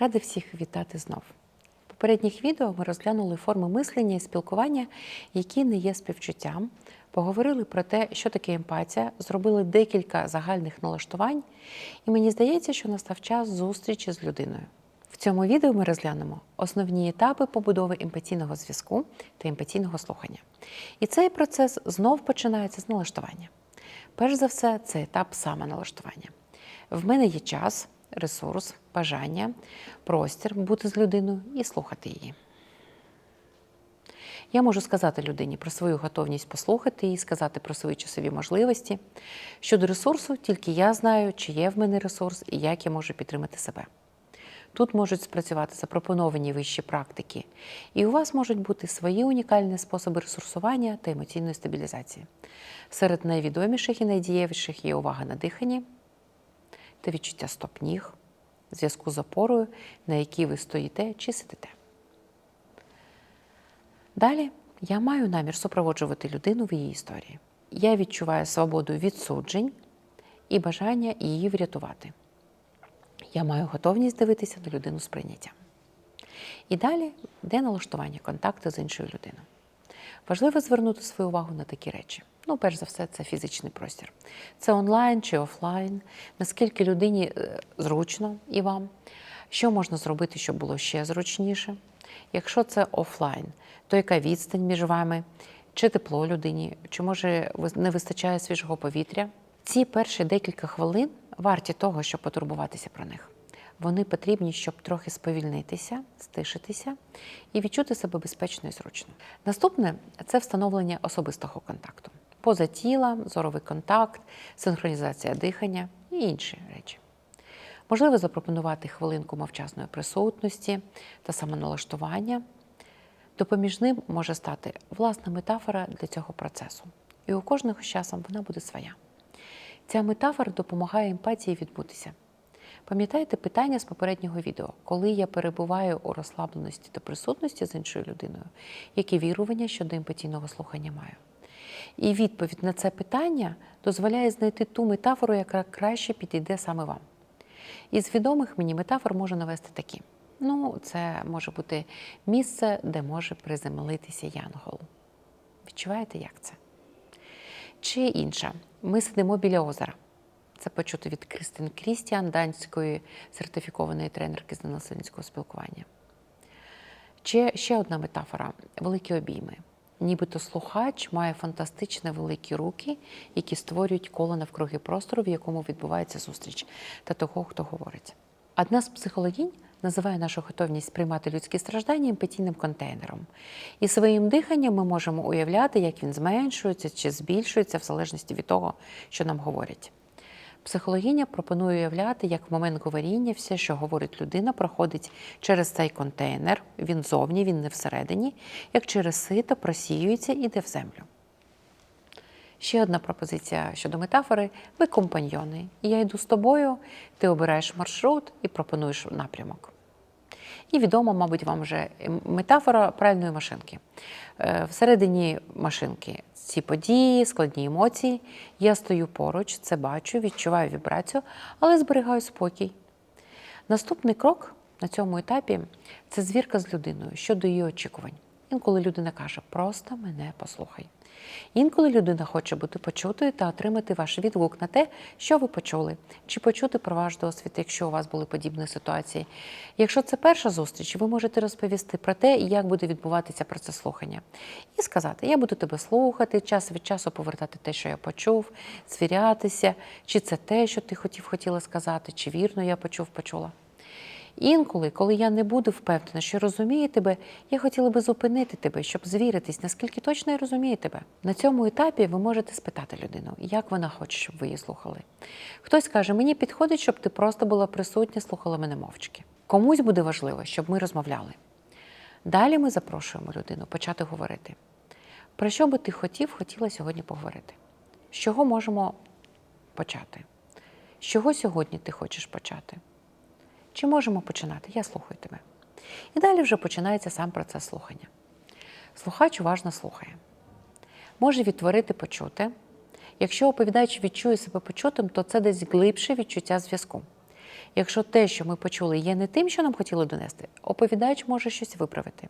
Ради всіх вітати знов. В попередніх відео ми розглянули форми мислення і спілкування, які не є співчуттям, поговорили про те, що таке емпатія, зробили декілька загальних налаштувань, і мені здається, що настав час зустрічі з людиною. Цьому відео ми розглянемо основні етапи побудови емпатійного зв'язку та емпатійного слухання. І цей процес знов починається з налаштування. Перш за все, це етап самоналаштування. В мене є час, ресурс, бажання, простір бути з людиною і слухати її. Я можу сказати людині про свою готовність послухати її, сказати про свої часові можливості. Щодо ресурсу, тільки я знаю, чи є в мене ресурс і як я можу підтримати себе. Тут можуть спрацювати запропоновані вищі практики, і у вас можуть бути свої унікальні способи ресурсування та емоційної стабілізації. Серед найвідоміших і найдієвіших є увага на диханні та відчуття стоп-ніг, зв'язку з опорою, на якій ви стоїте чи сидите. Далі я маю намір супроводжувати людину в її історії. Я відчуваю свободу від суджень і бажання її врятувати. Я маю готовність дивитися на людину з прийняттям. І далі йде налаштування контакту з іншою людиною. Важливо звернути свою увагу на такі речі. Ну, перш за все, це фізичний простір. Це онлайн чи офлайн, наскільки людині е, зручно і вам, що можна зробити, щоб було ще зручніше. Якщо це офлайн, то яка відстань між вами, чи тепло людині, чи може не вистачає свіжого повітря. Ці перші декілька хвилин варті того, щоб потурбуватися про них. Вони потрібні, щоб трохи сповільнитися, стишитися і відчути себе безпечно і зручно. Наступне це встановлення особистого контакту. Поза тіла, зоровий контакт, синхронізація дихання і інші речі. Можливо запропонувати хвилинку мовчазної присутності та самоналаштування. Допоміжним може стати власна метафора для цього процесу. І у кожного з часом вона буде своя. Ця метафора допомагає емпатії відбутися. Пам'ятаєте питання з попереднього відео, коли я перебуваю у розслабленості та присутності з іншою людиною, які вірування щодо емпатійного слухання маю? І відповідь на це питання дозволяє знайти ту метафору, яка краще підійде саме вам. Із відомих мені метафор можу навести такі. Ну, це може бути місце, де може приземлитися янгол. Відчуваєте, як це? Чи інша. Ми сидимо біля озера. Це почути від Кристин Крістіан, данської сертифікованої тренерки з ненасильницького спілкування. Чи ще одна метафора великі обійми. Нібито слухач має фантастично великі руки, які створюють коло навкруги простору, в якому відбувається зустріч, та того, хто говорить. Одна з психологінь називає нашу готовність приймати людські страждання емпатійним контейнером. І своїм диханням ми можемо уявляти, як він зменшується чи збільшується в залежності від того, що нам говорять. Психологиня пропонує уявляти, як в момент говоріння все, що говорить людина, проходить через цей контейнер, він зовні, він не всередині, як через сито просіюється і йде в землю. Ще одна пропозиція щодо метафори ви компаньйони. Я йду з тобою, ти обираєш маршрут і пропонуєш напрямок. І відома, мабуть, вам вже метафора пральної машинки. Е, Всередині машинки ці події, складні емоції. Я стою поруч, це бачу, відчуваю вібрацію, але зберігаю спокій. Наступний крок на цьому етапі це звірка з людиною щодо її очікувань. Інколи людина каже, просто мене послухай. Інколи людина хоче бути почутою та отримати ваш відгук на те, що ви почули, чи почути про ваш досвід, якщо у вас були подібні ситуації. Якщо це перша зустріч, ви можете розповісти про те, як буде відбуватися процес слухання, і сказати: Я буду тебе слухати, час від часу повертати те, що я почув, звірятися, чи це те, що ти хотів, хотіла сказати, чи вірно я почув, почула. Інколи, коли я не буду впевнена, що розумію тебе, я хотіла би зупинити тебе, щоб звіритись, наскільки точно я розумію тебе. На цьому етапі ви можете спитати людину, як вона хоче, щоб ви її слухали. Хтось каже, мені підходить, щоб ти просто була присутня, слухала мене мовчки. Комусь буде важливо, щоб ми розмовляли. Далі ми запрошуємо людину почати говорити. Про що би ти хотів, хотіла сьогодні поговорити? З чого можемо почати? З чого сьогодні ти хочеш почати? Чи можемо починати? Я слухаю тебе. І далі вже починається сам процес слухання. Слухач уважно слухає. Може відтворити почути Якщо оповідач відчує себе почутим, то це десь глибше відчуття зв'язку. Якщо те, що ми почули, є не тим, що нам хотіли донести, оповідач може щось виправити.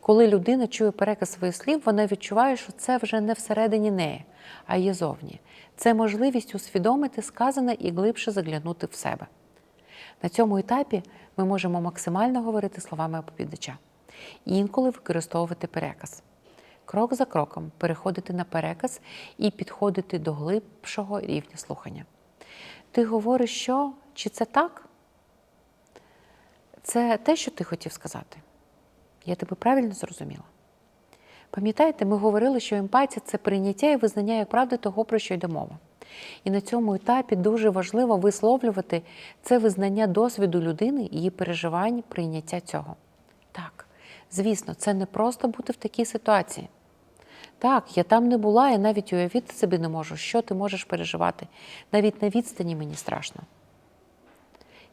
Коли людина чує переказ своїх слів, вона відчуває, що це вже не всередині неї, а є зовні. Це можливість усвідомити сказане і глибше заглянути в себе. На цьому етапі ми можемо максимально говорити словами оповідача, і інколи використовувати переказ. Крок за кроком переходити на переказ і підходити до глибшого рівня слухання. Ти говориш, що чи це так? Це те, що ти хотів сказати. Я тебе правильно зрозуміла. Пам'ятаєте, ми говорили, що емпатія це прийняття і визнання як правди того, про що йде мова. І на цьому етапі дуже важливо висловлювати це визнання досвіду людини, її переживань, прийняття цього. Так, звісно, це не просто бути в такій ситуації. Так, я там не була, я навіть уявити собі не можу, що ти можеш переживати. Навіть на відстані мені страшно.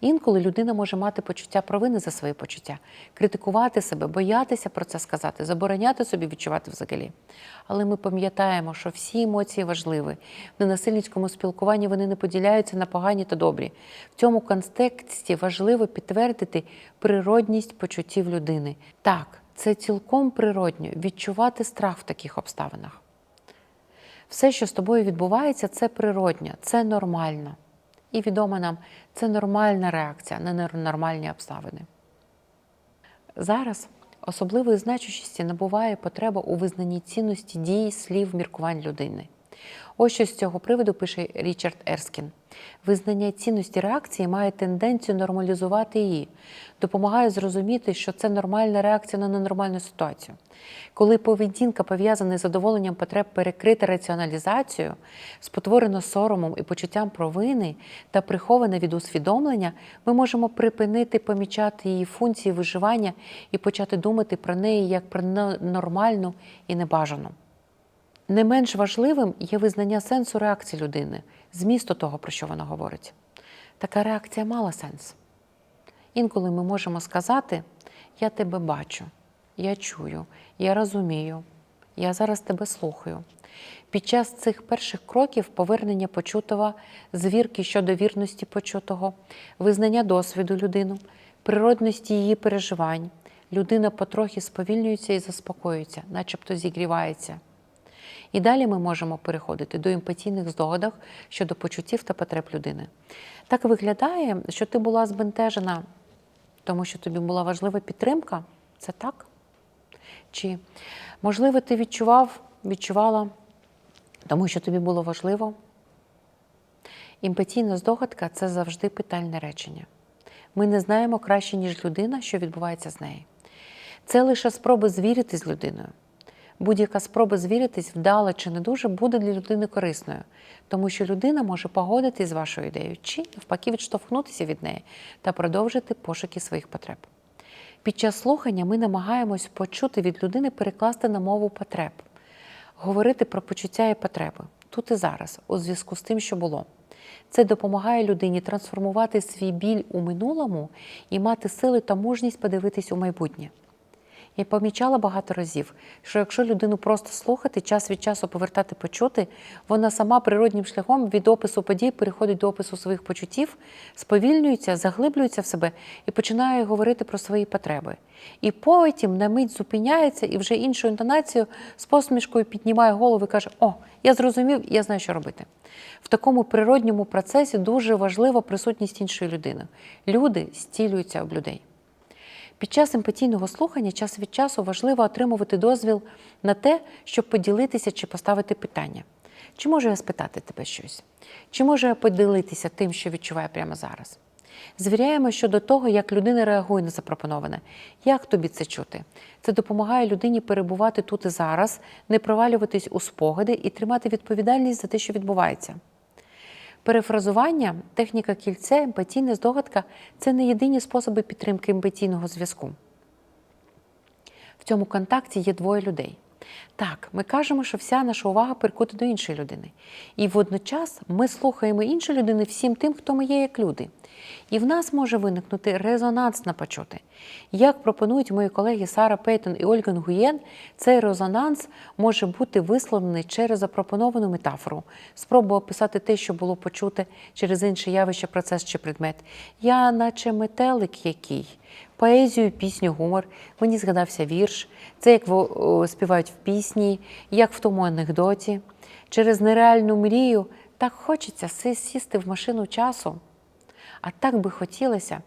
Інколи людина може мати почуття провини за свої почуття, критикувати себе, боятися про це сказати, забороняти собі відчувати взагалі. Але ми пам'ятаємо, що всі емоції важливі. В ненасильницькому спілкуванні вони не поділяються на погані та добрі. В цьому контексті важливо підтвердити природність почуттів людини. Так, це цілком природньо відчувати страх в таких обставинах. Все, що з тобою відбувається, це природньо, це нормально. І відома нам, це нормальна реакція на ненормальні обставини. Зараз особливої значущості набуває потреба у визнанні цінності дій, слів, міркувань людини. Ось що з цього приводу пише Річард Ерскін. Визнання цінності реакції має тенденцію нормалізувати її, допомагає зрозуміти, що це нормальна реакція на ненормальну ситуацію. Коли поведінка пов'язана з задоволенням потреб перекрита раціоналізацією, спотворена соромом і почуттям провини та прихована від усвідомлення, ми можемо припинити помічати її функції виживання і почати думати про неї як про нормальну і небажану. Не менш важливим є визнання сенсу реакції людини, змісту того, про що вона говорить. Така реакція мала сенс. Інколи ми можемо сказати: Я тебе бачу, я чую, я розумію, я зараз тебе слухаю. Під час цих перших кроків повернення почутого, звірки щодо вірності почутого, визнання досвіду людину, природності її переживань, людина потрохи сповільнюється і заспокоюється, начебто зігрівається. І далі ми можемо переходити до емпатійних здогадок щодо почуттів та потреб людини. Так виглядає, що ти була збентежена, тому що тобі була важлива підтримка. Це так? Чи, можливо, ти відчував, відчувала, тому що тобі було важливо? Емпатійна здогадка це завжди питальне речення. Ми не знаємо краще, ніж людина, що відбувається з нею. Це лише спроби звірити з людиною. Будь-яка спроба звіритись, вдала чи не дуже, буде для людини корисною, тому що людина може погодитись з вашою ідеєю, чи навпаки відштовхнутися від неї та продовжити пошуки своїх потреб. Під час слухання ми намагаємось почути від людини перекласти на мову потреб, говорити про почуття і потреби тут і зараз, у зв'язку з тим, що було. Це допомагає людині трансформувати свій біль у минулому і мати сили та мужність подивитись у майбутнє. Я помічала багато разів, що якщо людину просто слухати, час від часу повертати почути, вона сама природнім шляхом від опису подій переходить до опису своїх почуттів, сповільнюється, заглиблюється в себе і починає говорити про свої потреби. І потім на мить зупиняється і вже іншою інтонацією з посмішкою піднімає голову і каже: О, я зрозумів, я знаю, що робити. В такому природньому процесі дуже важлива присутність іншої людини. Люди стілюються об людей. Під час емпатійного слухання час від часу важливо отримувати дозвіл на те, щоб поділитися чи поставити питання. Чи можу я спитати тебе щось? Чи можу я поділитися тим, що відчуваю прямо зараз? Звіряємо щодо того, як людина реагує на запропоноване. Як тобі це чути? Це допомагає людині перебувати тут і зараз, не провалюватись у спогади і тримати відповідальність за те, що відбувається. Перефразування, техніка кільця, емпатійна здогадка це не єдині способи підтримки емпатійного зв'язку. В цьому контакті є двоє людей. Так, ми кажемо, що вся наша увага прикута до іншої людини. І водночас ми слухаємо іншу людину всім тим, хто ми є як люди. І в нас може виникнути резонанс на почути. Як пропонують мої колеги Сара Пейтон і Ольга Нгуєн, цей резонанс може бути висловлений через запропоновану метафору, спробу описати те, що було почуте через інше явище, процес чи предмет. Я, наче метелик який, поезію, пісню, гумор. Мені згадався вірш. Це як співають в пісні, як в тому анекдоті. Через нереальну мрію так хочеться сісти в машину часу. А так би хотілося.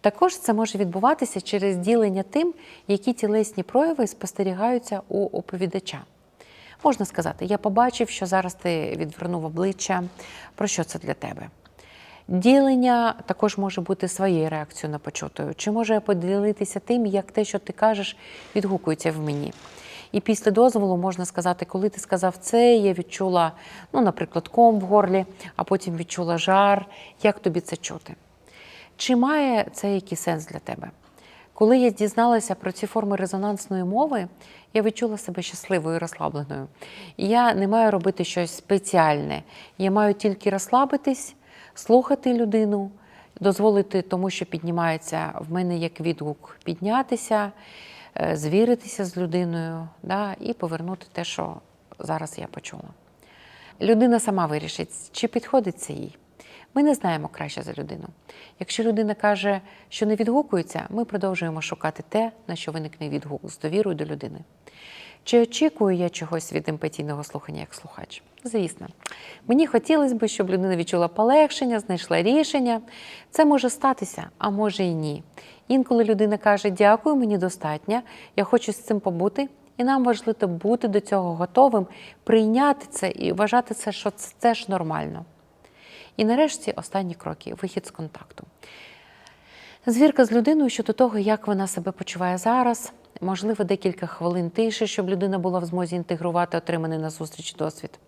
Також це може відбуватися через ділення тим, які тілесні прояви спостерігаються у оповідача. Можна сказати, я побачив, що зараз ти відвернув обличчя. Про що це для тебе? Ділення також може бути своєю реакцією на почутою. Чи може я поділитися тим, як те, що ти кажеш, відгукується в мені? І після дозволу можна сказати, коли ти сказав це, я відчула, ну, наприклад, ком в горлі, а потім відчула жар. Як тобі це чути? Чи має це якийсь сенс для тебе? Коли я дізналася про ці форми резонансної мови, я відчула себе щасливою і розслабленою. Я не маю робити щось спеціальне. Я маю тільки розслабитись, слухати людину, дозволити тому, що піднімається в мене як відгук, піднятися, е, звіритися з людиною да, і повернути те, що зараз я почула. Людина сама вирішить, чи підходить це їй. Ми не знаємо краще за людину. Якщо людина каже, що не відгукується, ми продовжуємо шукати те, на що виникне відгук з довірою до людини. Чи очікую я чогось від емпатійного слухання як слухач? Звісно, мені хотілося б, щоб людина відчула полегшення, знайшла рішення. Це може статися, а може і ні. Інколи людина каже: Дякую, мені достатньо, я хочу з цим побути. І нам важливо бути до цього готовим, прийняти це і вважати це, що це теж нормально. І нарешті останні кроки вихід з контакту. Звірка з людиною щодо того, як вона себе почуває зараз, можливо, декілька хвилин тиші, щоб людина була в змозі інтегрувати отриманий на зустріч досвід.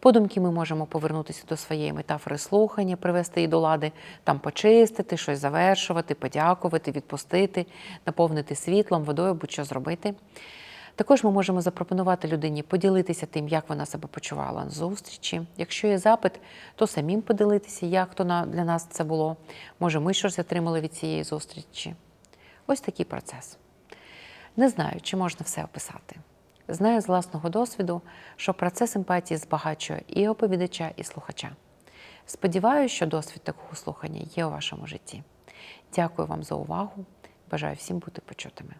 Подумки ми можемо повернутися до своєї метафори слухання, привести її до лади, там почистити, щось завершувати, подякувати, відпустити, наповнити світлом, водою, будь-що зробити. Також ми можемо запропонувати людині поділитися тим, як вона себе почувала на зустрічі. Якщо є запит, то самим поділитися, як то для нас це було. Може, ми щось отримали від цієї зустрічі. Ось такий процес. Не знаю, чи можна все описати. Знаю з власного досвіду, що процес емпатії збагачує і оповідача, і слухача. Сподіваюся, що досвід такого слухання є у вашому житті. Дякую вам за увагу. Бажаю всім бути почутими.